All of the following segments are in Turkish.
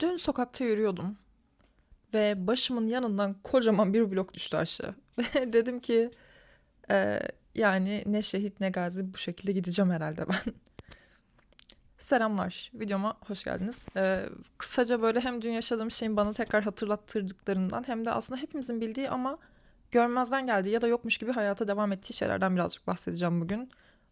Dün sokakta yürüyordum ve başımın yanından kocaman bir blok düştü aşağı. Ve dedim ki "Eee, yani ne şehit ne gazi bu şekilde gideceğim herhalde ben. Selamlar, videoma hoş geldiniz. Eee, kısaca böyle hem dün yaşadığım şeyin bana tekrar hatırlattırdıklarından hem de aslında hepimizin bildiği ama görmezden geldiği ya da yokmuş gibi hayata devam ettiği şeylerden birazcık bahsedeceğim bugün.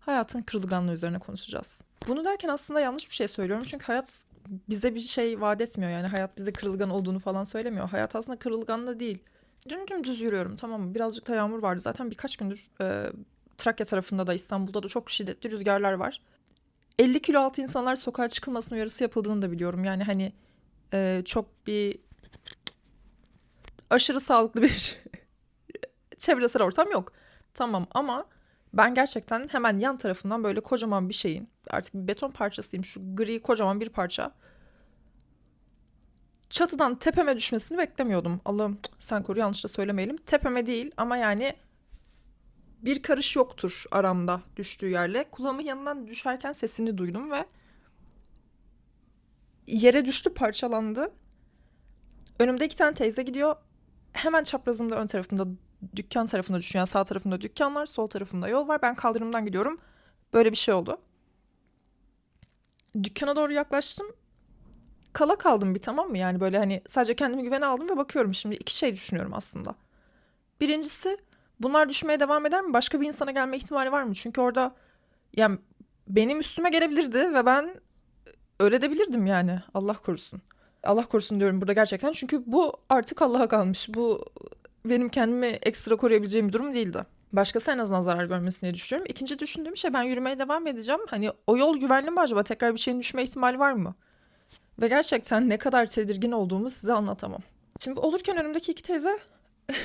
Hayatın kırılganlığı üzerine konuşacağız. Bunu derken aslında yanlış bir şey söylüyorum çünkü hayat bize bir şey vaat etmiyor. Yani hayat bize kırılgan olduğunu falan söylemiyor. Hayat aslında kırılgan da değil. Dün dümdüz yürüyorum tamam mı? Birazcık da yağmur vardı. Zaten birkaç gündür e, Trakya tarafında da İstanbul'da da çok şiddetli rüzgarlar var. 50 kilo altı insanlar sokağa çıkılmasın uyarısı yapıldığını da biliyorum. Yani hani e, çok bir aşırı sağlıklı bir çevresel ortam yok. Tamam ama ben gerçekten hemen yan tarafından böyle kocaman bir şeyin artık bir beton parçasıyım şu gri kocaman bir parça çatıdan tepeme düşmesini beklemiyordum. Allah'ım sen koru yanlış söylemeyelim. Tepeme değil ama yani bir karış yoktur aramda düştüğü yerle. Kulağımın yanından düşerken sesini duydum ve yere düştü parçalandı. Önümde iki tane teyze gidiyor. Hemen çaprazımda ön tarafımda dükkan tarafında düşüyor. Yani sağ tarafımda dükkan var, sol tarafımda yol var. Ben kaldırımdan gidiyorum. Böyle bir şey oldu. Dükkana doğru yaklaştım. Kala kaldım bir tamam mı? Yani böyle hani sadece kendimi güvene aldım ve bakıyorum şimdi iki şey düşünüyorum aslında. Birincisi bunlar düşmeye devam eder mi? Başka bir insana gelme ihtimali var mı? Çünkü orada yani benim üstüme gelebilirdi ve ben öyle debilirdim yani. Allah korusun. Allah korusun diyorum burada gerçekten. Çünkü bu artık Allah'a kalmış. Bu benim kendimi ekstra koruyabileceğim bir durum değildi. Başkası en azından zarar görmesin diye düşünüyorum. İkinci düşündüğüm şey ben yürümeye devam edeceğim. Hani o yol güvenli mi acaba? Tekrar bir şeyin düşme ihtimali var mı? Ve gerçekten ne kadar tedirgin olduğumu size anlatamam. Şimdi olurken önümdeki iki teyze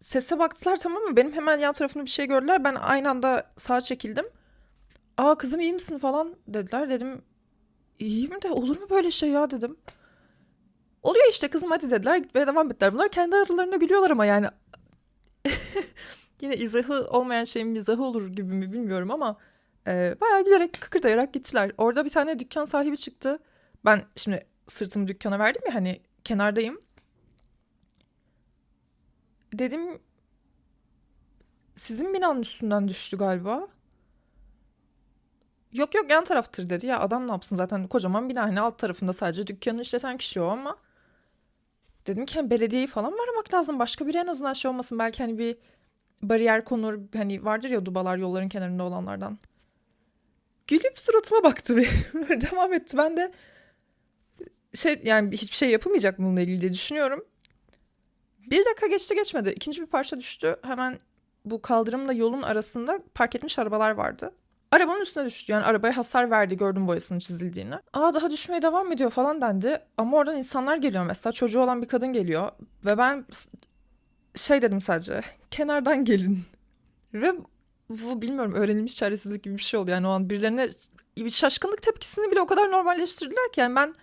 sese baktılar tamam mı? Benim hemen yan tarafımda bir şey gördüler. Ben aynı anda sağa çekildim. Aa kızım iyi misin falan dediler. Dedim iyiyim de olur mu böyle şey ya dedim. Oluyor işte kızım hadi dediler. Gitmeye devam ettiler. Bunlar kendi aralarında gülüyorlar ama yani yine izahı olmayan şeyin mizahı olur gibi mi bilmiyorum ama e, bayağı gülerek kıkırdayarak gittiler. Orada bir tane dükkan sahibi çıktı. Ben şimdi sırtımı dükkana verdim ya hani kenardayım. Dedim sizin binanın üstünden düştü galiba. Yok yok yan taraftır dedi. Ya adam ne yapsın zaten kocaman bina hani alt tarafında sadece dükkanı işleten kişi o ama dedim ki hani belediyeyi falan aramak lazım? Başka biri en azından şey olmasın belki hani bir bariyer konur hani vardır ya dubalar yolların kenarında olanlardan. Gülüp suratıma baktı ve devam etti. Ben de şey yani hiçbir şey yapılmayacak bununla ilgili diye düşünüyorum. Bir dakika geçti geçmedi. İkinci bir parça düştü. Hemen bu kaldırımla yolun arasında park etmiş arabalar vardı. Arabanın üstüne düştü. Yani arabaya hasar verdi gördüm boyasının çizildiğini. Aa daha düşmeye devam ediyor falan dendi. Ama oradan insanlar geliyor mesela. Çocuğu olan bir kadın geliyor. Ve ben şey dedim sadece. Kenardan gelin. Ve bu bilmiyorum öğrenilmiş çaresizlik gibi bir şey oldu. Yani o an birilerine bir şaşkınlık tepkisini bile o kadar normalleştirdiler ki. Yani ben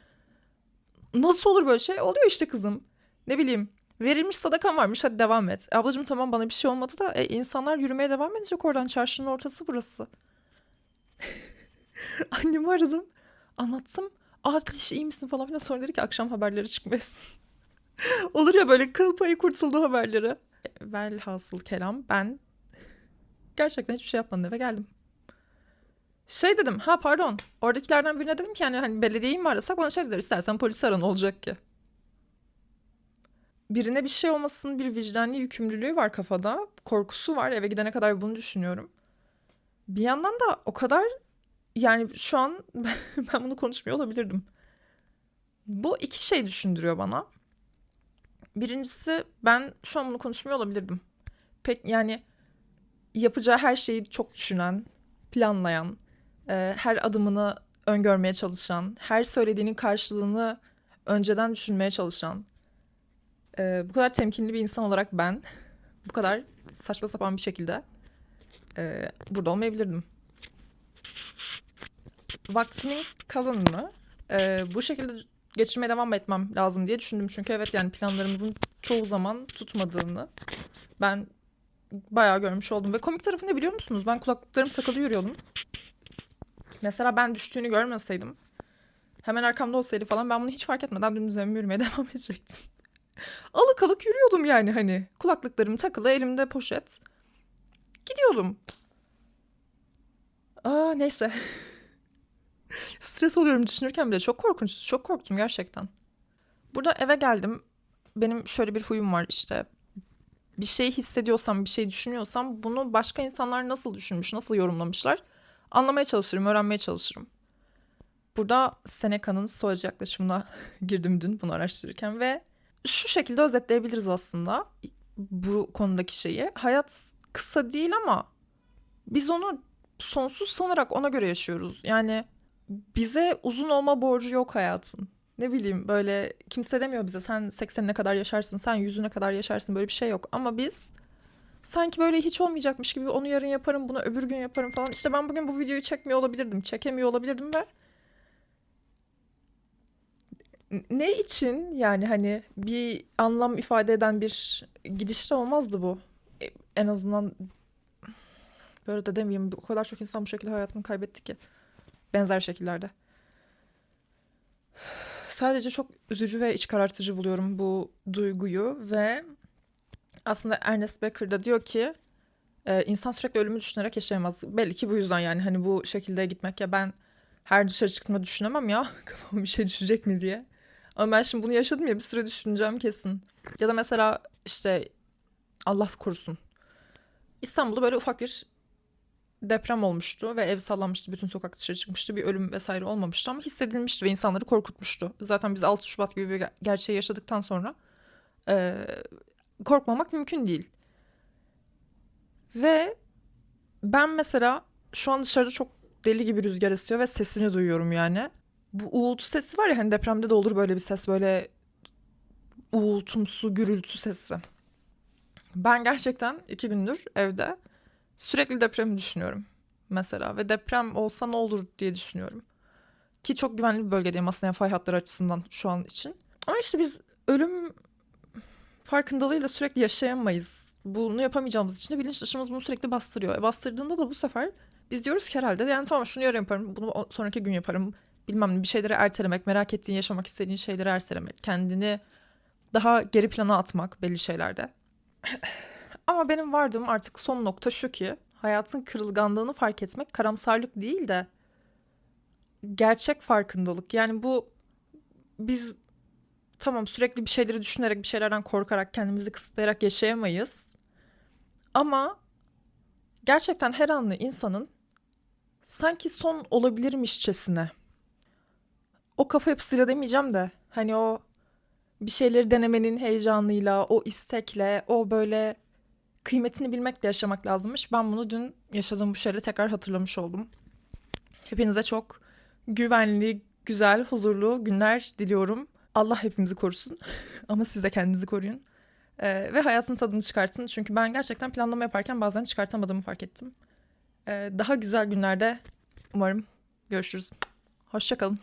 nasıl olur böyle şey? Oluyor işte kızım. Ne bileyim. Verilmiş sadakan varmış hadi devam et. Ablacığım tamam bana bir şey olmadı da e, insanlar yürümeye devam edecek oradan. Çarşının ortası burası. Annemi aradım. Anlattım. Aa Diş iyi misin falan filan. Sonra dedi ki akşam haberleri çıkmasın. Olur ya böyle kıl payı kurtuldu haberleri. Velhasıl kelam ben gerçekten hiçbir şey yapmadan eve geldim. Şey dedim ha pardon oradakilerden birine dedim ki yani hani belediyeyi mi arasak bana şey dediler istersen polisi ara ne olacak ki? Birine bir şey olmasının bir vicdani yükümlülüğü var kafada. Korkusu var eve gidene kadar bunu düşünüyorum. Bir yandan da o kadar yani şu an ben bunu konuşmuyor olabilirdim. Bu iki şey düşündürüyor bana. Birincisi ben şu an bunu konuşmuyor olabilirdim. Pek yani yapacağı her şeyi çok düşünen, planlayan, e, her adımını öngörmeye çalışan, her söylediğinin karşılığını önceden düşünmeye çalışan, e, bu kadar temkinli bir insan olarak ben bu kadar saçma sapan bir şekilde e, burada olmayabilirdim. Vaktimin kalanını e, bu şekilde geçirmeye devam etmem lazım diye düşündüm. Çünkü evet yani planlarımızın çoğu zaman tutmadığını ben bayağı görmüş oldum. Ve komik tarafı biliyor musunuz? Ben kulaklıklarım takılı yürüyordum. Mesela ben düştüğünü görmeseydim hemen arkamda olsaydı falan ben bunu hiç fark etmeden dümdüz evime yürümeye devam edecektim. Alık alık yürüyordum yani hani. Kulaklıklarım takılı, elimde poşet. Gidiyordum. Aa neyse. Stres oluyorum düşünürken bile çok korkunç. Çok korktum gerçekten. Burada eve geldim. Benim şöyle bir huyum var işte. Bir şey hissediyorsam, bir şey düşünüyorsam bunu başka insanlar nasıl düşünmüş, nasıl yorumlamışlar anlamaya çalışırım, öğrenmeye çalışırım. Burada Seneca'nın stoacı yaklaşımına girdim dün bunu araştırırken ve şu şekilde özetleyebiliriz aslında bu konudaki şeyi. Hayat kısa değil ama biz onu sonsuz sanarak ona göre yaşıyoruz. Yani bize uzun olma borcu yok hayatın. Ne bileyim böyle kimse demiyor bize sen 80'ine kadar yaşarsın, sen 100'üne kadar yaşarsın böyle bir şey yok. Ama biz sanki böyle hiç olmayacakmış gibi onu yarın yaparım, bunu öbür gün yaparım falan. İşte ben bugün bu videoyu çekmiyor olabilirdim, çekemiyor olabilirdim ve ne için yani hani bir anlam ifade eden bir gidişte olmazdı bu. En azından böyle de demeyeyim o kadar çok insan bu şekilde hayatını kaybetti ki benzer şekillerde. Sadece çok üzücü ve iç karartıcı buluyorum bu duyguyu ve aslında Ernest Becker da diyor ki e, insan sürekli ölümü düşünerek yaşayamaz. Belli ki bu yüzden yani hani bu şekilde gitmek ya ben her dışarı çıktığımda düşünemem ya kafama bir şey düşecek mi diye. Ama ben şimdi bunu yaşadım ya bir süre düşüneceğim kesin. Ya da mesela işte Allah korusun. İstanbul'da böyle ufak bir deprem olmuştu ve ev sallanmıştı. Bütün sokak dışarı çıkmıştı. Bir ölüm vesaire olmamıştı ama hissedilmişti ve insanları korkutmuştu. Zaten biz 6 Şubat gibi bir ger- gerçeği yaşadıktan sonra eee, korkmamak mümkün değil. Ve ben mesela şu an dışarıda çok deli gibi rüzgar esiyor ve sesini duyuyorum yani. Bu uğultu sesi var ya hani depremde de olur böyle bir ses böyle uğultumsu gürültü sesi. Ben gerçekten iki gündür evde sürekli depremi düşünüyorum mesela ve deprem olsa ne olur diye düşünüyorum. Ki çok güvenli bir bölgedeyim aslında yani fay hatları açısından şu an için. Ama işte biz ölüm farkındalığıyla sürekli yaşayamayız. Bunu yapamayacağımız için de bilinç dışımız bunu sürekli bastırıyor. E bastırdığında da bu sefer biz diyoruz ki herhalde yani tamam şunu yarın yaparım, bunu sonraki gün yaparım. Bilmem bir şeyleri ertelemek, merak ettiğin, yaşamak istediğin şeyleri ertelemek, kendini daha geri plana atmak belli şeylerde. Ama benim vardığım artık son nokta şu ki hayatın kırılganlığını fark etmek karamsarlık değil de gerçek farkındalık. Yani bu biz tamam sürekli bir şeyleri düşünerek bir şeylerden korkarak kendimizi kısıtlayarak yaşayamayız. Ama gerçekten her anlı insanın sanki son olabilirmişçesine o kafa yapısıyla demeyeceğim de hani o bir şeyleri denemenin heyecanıyla, o istekle, o böyle kıymetini bilmekle yaşamak lazımmış. Ben bunu dün yaşadığım bu şeyle tekrar hatırlamış oldum. Hepinize çok güvenli, güzel, huzurlu günler diliyorum. Allah hepimizi korusun. Ama siz de kendinizi koruyun. Ee, ve hayatın tadını çıkartın. Çünkü ben gerçekten planlama yaparken bazen çıkartamadığımı fark ettim. Ee, daha güzel günlerde umarım görüşürüz. Hoşçakalın.